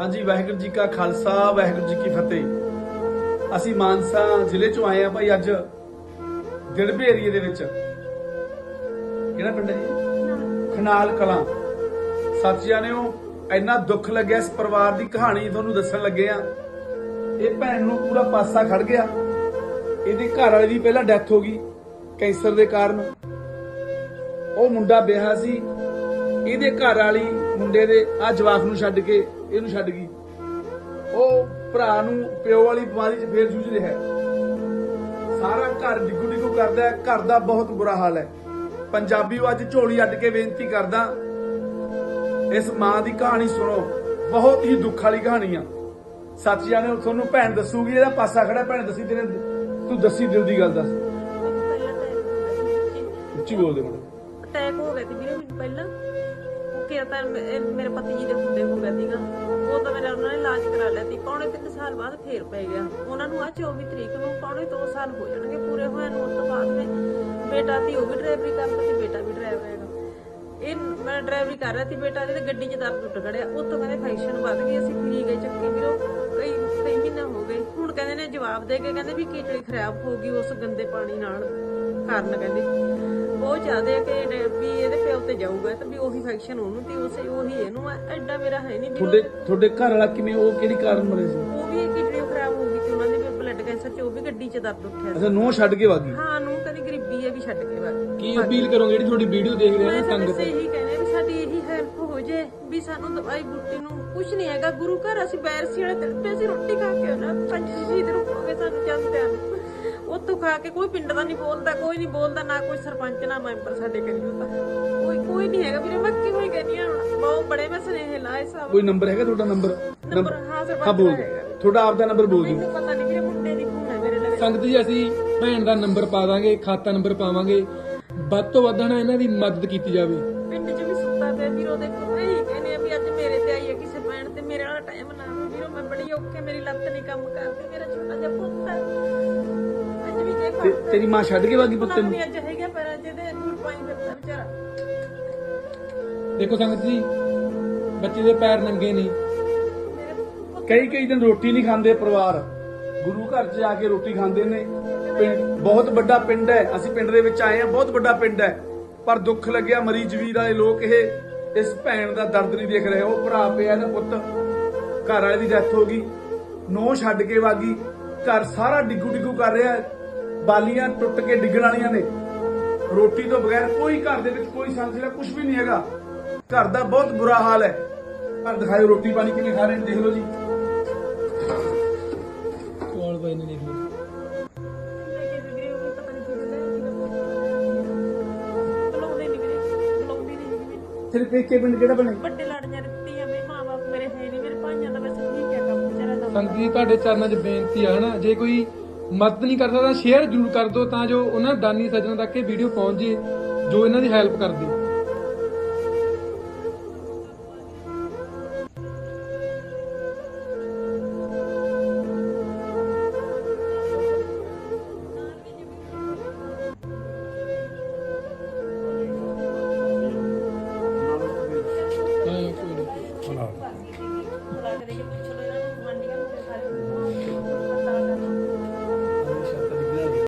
ਹਾਂਜੀ ਵਾਹਿਗੁਰੂ ਜੀ ਕਾ ਖਾਲਸਾ ਵਾਹਿਗੁਰੂ ਜੀ ਕੀ ਫਤਿਹ। ਅਸੀਂ ਮਾਨਸਾ ਜ਼ਿਲ੍ਹੇ ਚੋਂ ਆਏ ਆ ਭਾਈ ਅੱਜ ਦਿੜਬੇ ਏਰੀਏ ਦੇ ਵਿੱਚ। ਕਿਹੜਾ ਪਿੰਡ ਹੈ ਜੀ? ਖਨਾਲ। ਕਲਾਂ। ਸੱਚਿਆਂ ਨੇ ਉਹ ਇੰਨਾ ਦੁੱਖ ਲੱਗਿਆ ਇਸ ਪਰਿਵਾਰ ਦੀ ਕਹਾਣੀ ਤੁਹਾਨੂੰ ਦੱਸਣ ਲੱਗੇ ਆ ਇਹ ਭੈਣ ਨੂੰ ਪੂਰਾ ਪਾਸਾ ਖੜ ਗਿਆ। ਇਹਦੇ ਘਰ ਵਾਲੇ ਦੀ ਪਹਿਲਾਂ ਡੈਥ ਹੋ ਗਈ ਕੈਂਸਰ ਦੇ ਕਾਰਨ। ਉਹ ਮੁੰਡਾ ਵਿਆਹ ਸੀ। ਇਹਦੇ ਘਰ ਵਾਲੀ ਮੁੰਡੇ ਦੇ ਆ ਜਵਾਕ ਨੂੰ ਛੱਡ ਕੇ ਇਹਨੂੰ ਛੱਡ ਗਈ। ਉਹ ਭਰਾ ਨੂੰ ਪਿਓ ਵਾਲੀ ਬਿਮਾਰੀ 'ਚ ਫੇਰ ਜੂਝ ਰਿਹਾ ਸਾਰਾ ਘਰ ਡਿੱਗੂ ਡਿੱਗੂ ਕਰਦਾ ਹੈ ਘਰ ਦਾ ਬਹੁਤ ਬੁਰਾ ਹਾਲ ਹੈ। ਪੰਜਾਬੀ ਅੱਜ ਝੋਲੀ ਅੱਡ ਕੇ ਬੇਨਤੀ ਕਰਦਾ ਇਸ ਮਾਂ ਦੀ ਕਹਾਣੀ ਸੁਣੋ। ਬਹੁਤ ਹੀ ਦੁੱਖ ਵਾਲੀ ਕਹਾਣੀ ਆ ਸੱਚ ਜਾਣੇ ਤੁਹਾਨੂੰ ਭੈਣ ਦੱਸੂਗੀ ਇਹਦਾ ਪਾਸਾ ਖੜਾ ਭੈਣ ਦੱਸੀ ਤੇਰੇ ਤੂੰ ਦੱਸੀ ਦਿਲ ਦੀ ਗੱਲ ਦੱਸ। ਪਹਿਲਾਂ ਤਾਂ ਉੱਚੀ ਬੋਲਦੇ ਮੜ ਅਟੈਕ ਹੋ ਗਿਆ ਸੀ ਵੀਰੇ ਮੈਨੂੰ ਪਹਿਲਾਂ। ਉਹ ਤਾਂ ਇਹ ਮੇਰੇ ਪਤੀ ਜੀ ਦੇ ਹੁੰਦੇ ਹੋ ਗਿਆ ਸੀਗਾ। ਉਹ ਤਾਂ ਮੇਰਾ ਉਹਨਾਂ ਨੇ ਇਲਾਜ ਕਰਾ ਲਿਆ ਸੀ। ਪੌਣੇ 3 ਸਾਲ ਬਾਅਦ ਫੇਰ ਪੈ ਗਿਆ। ਉਹਨਾਂ ਨੂੰ ਆ 24 ਤਰੀਕ ਨੂੰ ਪੌਣੇ 2 ਸਾਲ ਹੋ ਜਾਣਗੇ ਪੂਰੇ ਹੋਏ ਨੂੰ। ਉਸ ਤੋਂ ਬਾਅਦ ਵਿੱਚ ਬੇਟਾ ਸੀ, ਉਹ ਵੀ ਡਰਾਈਵਰੀ ਕਰਦਾ ਸੀ, ਬੇਟਾ ਵੀ ਡਰਾਈਵਰ ਹੈਗਾ। ਇਹ ਮੈਂ ਡਰਾਈਵਰੀ ਕਰ ਰਿਹਾ ਸੀ, ਬੇਟਾ ਦੇ ਗੱਡੀ 'ਚ ਦਰਦ ਟੁੱਟ ਖੜਿਆ। ਉੱਥੋਂ ਕਹਿੰਦੇ ਫੈਕਸ਼ਨ ਵੱਧ ਗਈ ਅਸੀਂ ਫਰੀ ਗਏ ਚੱਕੇ ਵੀਰੋ ਕਈ ਕਈ ਮਹੀਨਾ ਹੋ ਗਏ। ਹੁਣ ਕਹਿੰਦੇ ਨੇ ਜਵਾਬ ਦੇ ਕੇ ਕਹਿੰਦੇ ਵੀ ਕਿਡਨੀ ਖਰਾਬ ਹੋ ਗਈ ਉਸ ਗੰਦੇ ਪਾਣੀ ਨਾਲ। ਕਾਰਨ ਕਹਿੰਦੇ। ਬਹੁਤ ਜ਼ਿਆਦਾ ਹੈ ਕਿ ਵੀ ਇਹਦੇ ਪਿਓ ਤੇ ਜਾਊਗਾ ਤਾਂ ਵੀ ਉਹੀ ਫੈਕਸ਼ਨ ਉਹਨੂੰ ਤੇ ਉਸੇ ਉਹੀ ਇਹਨੂੰ ਆ। ਐਡਾ ਮੇਰਾ ਹੈ ਨਹੀਂ ਤੁਹਾਡੇ ਤੁਹਾਡੇ ਘਰ ਵਾਲਾ ਕਿਵੇਂ ਉਹ ਕਿਹੜੀ ਕਾਰਨ ਮਰੇ ਸੀ? ਉਹ ਵੀ ਕਿਡਨੀ ਖਰਾਬ ਹੋ ਗਈ ਤੇ ਉਹਨਾਂ ਦੇ ਬਲੱਡ ਕੈਂਸਰ ਚ ਉਹ ਵੀ ਗੱਡੀ 'ਚ ਦਰਦ ਉੱਠਿਆ ਸੀ ਅੱਛਾ ਨੂੰਹ ਛੱਡ ਕੇ ਵਾਗੀ ਹਾਂ ਨੂੰ ਕਦੀ ਗਰੀਬੀ ਹੈ ਵੀ ਛੱਡ ਕੇ ਬਾਕੀ ਕੀ ਅਪੀਲ ਕਰੋਗੇ ਜਿਹੜੀ ਤੁਹਾਡੀ ਵੀਡੀਓ ਦੇਖ ਰਹੇ ਮੈਂ ਨੇ ਤਾਂ ਸੰਗਤ ਬਸ ਇਹੀ ਕਹਿੰਦੇ ਵੀ ਸਾਡੀ ਇਹੀ ਹੈਲਪ ਹੋ ਜੇ ਵੀ ਸਾਨੂੰ ਦਵਾਈ ਬੂਟੀ ਨੂੰ ਕੁਝ ਨਹੀਂ ਹੈਗਾ। ਗੁਰੂ ਘਰ ਅਸੀਂ ਬੈਰਸੀ ਵਾਲੇ ਤੇ ਅਸੀਂ ਰੋਟੀ ਖਾ ਕੇ ਨਾ ਉੱਥੋਂ ਖਾ ਕੇ ਕੋਈ ਪਿੰਡ ਦਾ ਨਹੀਂ ਬੋਲਦਾ ਕੋਈ ਨਹੀਂ ਬੋਲਦਾ ਨਾ ਕੋਈ ਸਰਪੰਚ ਨਾ ਮੈਂਬਰ ਸਾਡੇ ਕਰੀ ਹੁੰਦਾ ਕੋਈ ਕੋਈ ਨਹੀਂ ਹੈਗਾ ਵੀਰੇ ਮੈਂ ਕਿਉਂ ਹੀ ਕਹਿੰਦੀ ਹਾਂ ਬਹੁਤ ਬੜੇ ਮੈਂ ਸੁਨੇਹੇ ਲਾਏ ਸਭ। ਕੋਈ ਨੰਬਰ ਹੈਗਾ ਤੁਹਾਡਾ ਨੰਬਰ? ਨੰਬਰ ਹਾਂ ਸਰਪੰਚ ਹਾਂ ਬੋਲ ਦਾ। ਦਿਓ ਹੈਗਾ। ਤੁਹਾਡਾ ਆਪਦਾ ਨੰਬਰ ਬੋਲ ਦਿਓ। ਮੈਨੂੰ ਪਤਾ ਨਹੀਂ ਵੀਰੇ ਮੁੰਡੇ ਦੀ ਫੋਨ ਹੈ ਮੇਰੇ ਲਈ ਸੰਗਤ ਜੀ ਅਸੀਂ ਭੈਣ ਦਾ ਨੰਬਰ ਪਾ ਦਾਂਗੇ ਖਾਤਾ ਨੰਬਰ ਪਾਵਾਂਗੇ। ਵੱਧ ਤੋਂ ਵੱਧ ਨਾ ਇਹਨਾਂ ਦੀ ਮਦਦ ਕੀਤੀ ਜਾਵੇ। ਪਿੰਡ 'ਚ ਵੀ ਸੁੱਤਾ ਪਿਆ ਵੀਰੋ ਦੇ ਕੋਲ ਇਹੀ ਕਹਿੰਦੇ ਆ ਵੀ ਅੱਜ ਮੇਰੇ ਤੇ ਆਈ ਹੈ ਕਿਸੇ ਭੈਣ ਤੇ ਮੇਰੇ ਵਾਲਾ ਟਾਈਮ ਨਾ। ਵੀਰੋ ਮੈਂ ਬੜੀ ਔਖੇ ਮੇਰੀ ਲੱਤ ਨਹੀਂ ਕੰਮ ਕਰਦੀ ਮੇਰਾ ਛੋਟਾ ਜਿਹਾ ਪੁੱਤ ਹੈ ਤੇ ਤੇਰੀ ਮਾਂ ਛੱਡ ਕੇ ਵਾਗੀ ਪੁੱਤੇ ਨੂੰ ਵੀ ਅੱਜ ਹੈਗਾ ਪੈਰਾਂ 'ਚ ਤੇ ਦੂਰ ਪਾਈ ਫਿਰਦਾ ਵਿਚਾਰਾ। ਦੇਖੋ ਸੰਗਤ ਜੀ ਬੱਚੇ ਦੇ ਪੈਰ ਨੰਗੇ ਨੇ। ਕਈ ਕਈ ਦਿਨ ਰੋਟੀ ਨਹੀਂ ਖਾਂਦੇ ਪਰਿਵਾਰ। ਗੁਰੂ ਘਰ 'ਚ ਜਾ ਕੇ ਰੋਟੀ ਖਾਂਦੇ ਨੇ। ਪਿੰਡ ਬਹੁਤ ਵੱਡਾ ਪਿੰਡ ਹੈ। ਅਸੀਂ ਪਿੰਡ ਦੇ ਵਿੱਚ ਆਏ ਹਾਂ ਬਹੁਤ ਵੱਡਾ ਪਿੰਡ ਹੈ। ਪਰ ਦੁੱਖ ਲੱਗਿਆ ਮਰੀਜ਼ ਵੀਰ ਵਾਲੇ ਲੋਕ ਇਹ ਇਸ ਭੈਣ ਦਾ ਦਰਦ ਨਹੀਂ ਦੇਖ ਰਹੇ। ਉਹ ਭਰਾ ਪਿਆ ਇਹਦਾ ਪੁੱਤ ਘਰ ਵਾਲੇ ਦੀ ਡੈਥ ਹੋ ਗਈ। ਨੋ ਛੱਡ ਕੇ ਵਾਗੀ ਘਰ ਸਾਰਾ ਡਿੱਗੂ ਡਿੱਗੂ ਕਰ ਰਿਹਾ ਹੈ। ਬਾਲੀਆਂ ਟੁੱਟ ਕੇ ਡਿੱਗਣ ਵਾਲੀਆਂ ਨੇ। ਰੋਟੀ ਤੋਂ ਬਗੈਰ ਕੋਈ ਘਰ ਦੇ ਵਿੱਚ ਕੋਈ ਸੰਸਲਾ ਕੁਝ ਵੀ ਨਹੀਂ ਹੈਗਾ। ਘਰ ਦਾ ਬਹੁਤ ਬੁਰਾ ਹਾਲ ਹੈ। ਪਰ ਦਿਖਾਓ ਰੋਟੀ ਪਾਣੀ ਕਿਵੇਂ ਖਾ ਰਹੇ ਨੇ ਦੇਖ ਲਓ ਜੀ। ਕੋਲ ਪਏ ਨੇ ਦੇਖ ਲਓ। ਤੇਰੇ ਪੇਕੇ ਪਿੰਡ ਕਿਹੜਾ ਬਣੇ ਵੱਡੇ ਲੜੀਆਂ ਦਿੱਤੀਆਂ ਮੇਰੇ ਮਾਂ-ਬਾਪ ਮੇਰੇ ਹੈ ਨਹੀਂ ਮੇਰੇ ਭਾਈਆਂ ਦਾ ਵੈਸੇ ਠੀਕ ਹੈ ਕੰਮ ਵਿਚਾਰਾ ਦਾ ਸੰਗਤ ਜੀ ਤੁਹਾਡੇ ਚਰਨਾਂ 'ਚ ਬੇਨਤੀ ਆ ਹਨਾ? ਜੇ ਕੋਈ ਮਦਦ ਨਹੀਂ ਕਰਦਾ ਸਕਦਾ ਸ਼ੇਅਰ ਜ਼ਰੂਰ ਕਰ ਦਿਓ ਤਾਂ ਜੋ ਉਹਨਾਂ ਦਾਨੀ ਸੱਜਣ ਤੱਕ ਇਹ ਵੀਡੀਓ ਪਹੁੰਚ ਜੇ ਜੋ ਇਹਨਾਂ ਦੀ ਹੈਲਪ ਕਰਦੇ Thank you.